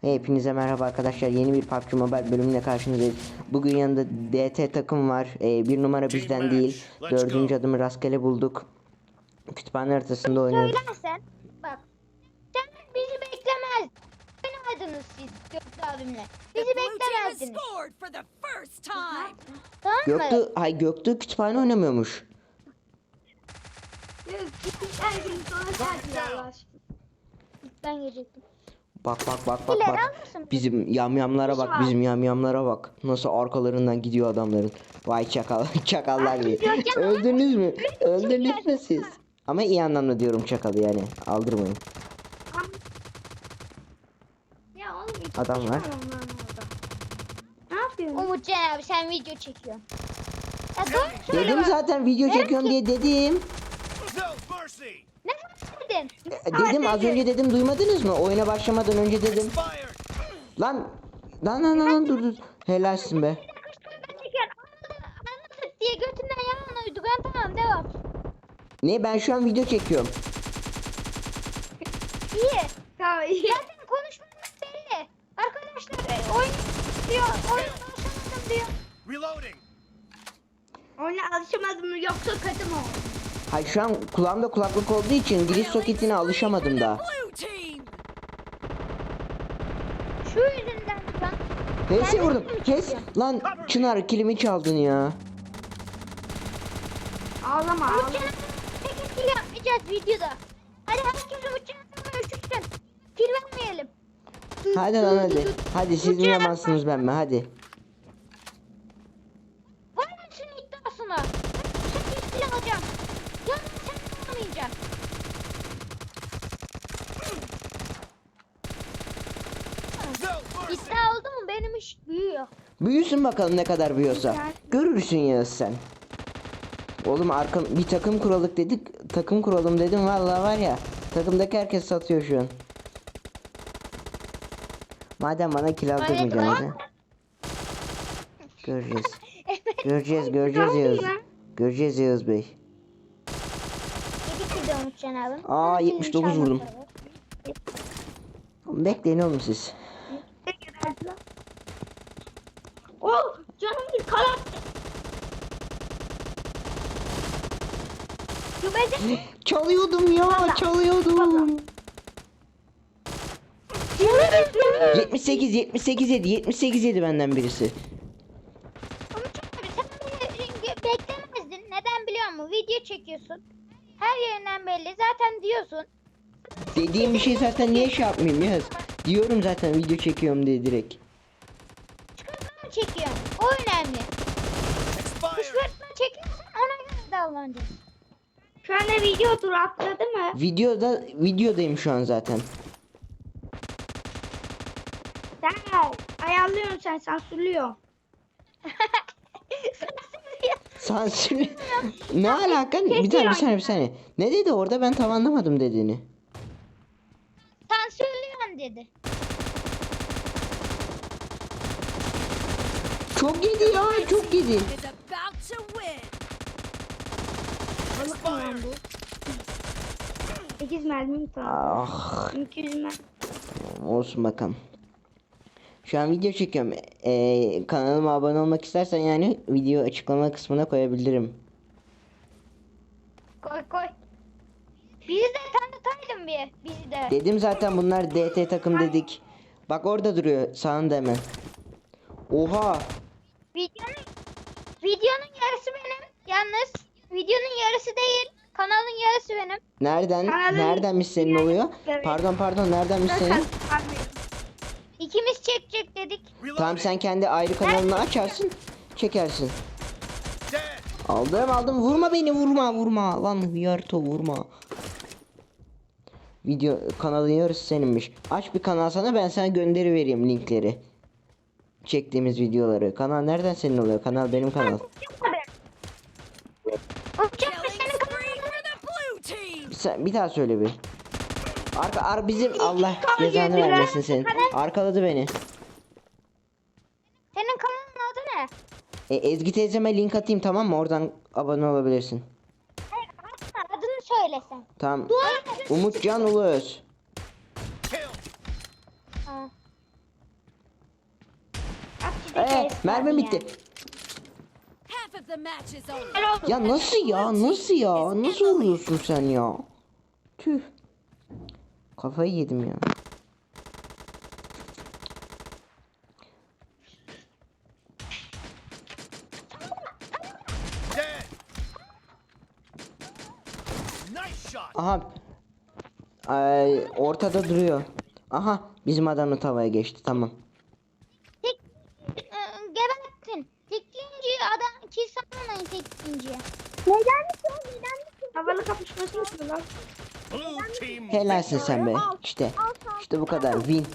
Hepinize merhaba arkadaşlar. Yeni bir PUBG Mobile bölümüne karşınızdayız. Bugün yanında DT takım var. Ee, bir numara bizden değil. Dördüncü adımı rastgele bulduk. Kütüphane haritasında oynuyoruz. Söylersen bak sen bizi beklemez. Oynamadınız siz Göktuğ abimle. Bizi beklemezdiniz. Tamam mı? Göktuğ, hay Göktuğ kütüphane oynamıyormuş. Ben gelecektim. Bak bak bak bak bak. mısın? Bizim yamyamlara bak. var. Bizim yamyamlara bak. Nasıl arkalarından gidiyor adamların. Vay çakal çakallar gibi. Öldünüz mü? Öldünüz mü siz? Ama iyi anlamda diyorum çakalı yani. Aldırmayın. Ya oğlum hiç Adam var. orada. Ne yapıyorsun? Umutcan abi sen video çekiyorsun. Ya Dedim bak. zaten video çekiyorum diye dedim. No mercy! E, Dedim az önce dedim duymadınız mı? Oyuna başlamadan önce dedim. Lan lan lan lan, dur dur. Helalsin be. Diye götünden yalan uyduk. Ben tamam devam. Ne ben şu an video çekiyorum. İyi. Tamam iyi. Zaten konuşmamız belli. Arkadaşlar oyun diyor. Oyun konuşamadım diyor. Reloading! Oyuna alışamadım yoksa kötü mü oldu? Hayır şu an kulağımda kulaklık olduğu için giriş soketine alışamadım daha. Şu yüzünden ben. PS vurdum. Kes. Lan Çınar kilimi çaldın ya. Ağlama ağlama. Umutcan tek etkili yapmayacağız videoda. Hadi herkes Umutcan abime üşütsün. Kil vermeyelim. Hadi lan hadi. Hadi siz mi yamansınız ben mi? Hadi. Var mısın iddiasına? Ben sen kil alacağım. Yalnız mercy! İddia oldu mu benim iş büyüyor. Büyüsün bakalım ne kadar büyüyorsa. Görürsün Yağız sen. Oğlum arka bir takım kuralım dedik. Takım kuralım dedim vallahi var ya. Takımdaki herkes satıyor şu an. Madem bana kill aldırmayacaksınız ha. Göreceğiz. Göreceğiz göreceğiz Yağız. Göreceğiz Yağız Bey. De Umutcan abim. Aa, Ben 79 film vurdum. Bekleyin oğlum siz. Oh canım bir kalan. Çalıyordum ya çalıyordum. 78 78 yedi 78 yedi benden birisi. Umutcan abi sen beni beklemezdin. Neden biliyor musun? Video çekiyorsun. Her yerinden belli. Zaten diyorsun. Dediğim bir şey zaten niye şey yapmayayım Yağız? Diyorum zaten video çekiyorum diye direkt. Çıkartma mı çekiyorsun? O önemli. Kışkırtma çekiyorsan ona göre davranacağız. Şu anda video dur atladı mı? Videoda videodayım şu an zaten. Sen ayarlıyorsun sen sansürlüyor. Sansür. ne alaka? Bir tane bir saniye bir saniye. Ne dedi orada ben tam anlamadım dediğini. Sansürlüyorsun dedi. Çok yedi ya çok yedi. About to win. Expired! 8 mermim kaldı. Ah 200 mermi. olsun bakalım. Şu an video çekiyorum. Ee, kanalıma abone olmak istersen yani video açıklama kısmına koyabilirim. Koy koy. Bizi de tanıtaydın bir. Bizi de. Dedim zaten bunlar DT takım dedik. Bak orada duruyor sağında hemen. Oha. Videonun, videonun yarısı benim. Yalnız videonun yarısı değil. Kanalın yarısı benim. Nereden? Kanalın- Neredenmiş senin oluyor? Evet. Pardon pardon neredenmiş senin? İkimiz çekecek dedik. Tamam sen kendi ayrı kanalını açarsın. Çekersin. Aldım aldım. Vurma beni vurma vurma. Lan hıyarto vurma. Video kanalın yarısı seninmiş. Aç bir kanal sana ben sana gönderi vereyim linkleri. Çektiğimiz videoları. Kanal nereden senin oluyor? Kanal benim kanal. Sen bir daha söyle bir. Arka ar bizim Allah cezanı vermesin senin. Arkaladı beni. Senin kanalın adı ne? E, Ezgi teyzeme link atayım tamam mı? Oradan abone olabilirsin. Hayır, atma, adını söylesen. Tamam. Dua Umutcan Uluöz. Kill! Ha. Ee, mermi bitti. Ya nasıl ya? Nasıl ya? Nasıl vuruyorsun sen ya? Tüh. Kafayı yedim ya. Aha. Ay, ortada duruyor. Aha bizim adamın tavaya geçti tamam. Tek gebertin. Tekleyince adam sanmayın tekleyinciye. Neden mi Neden mi Havalı kapışması yapıyorlar. Helalsin sen be. İşte. İşte bu kadar. Win.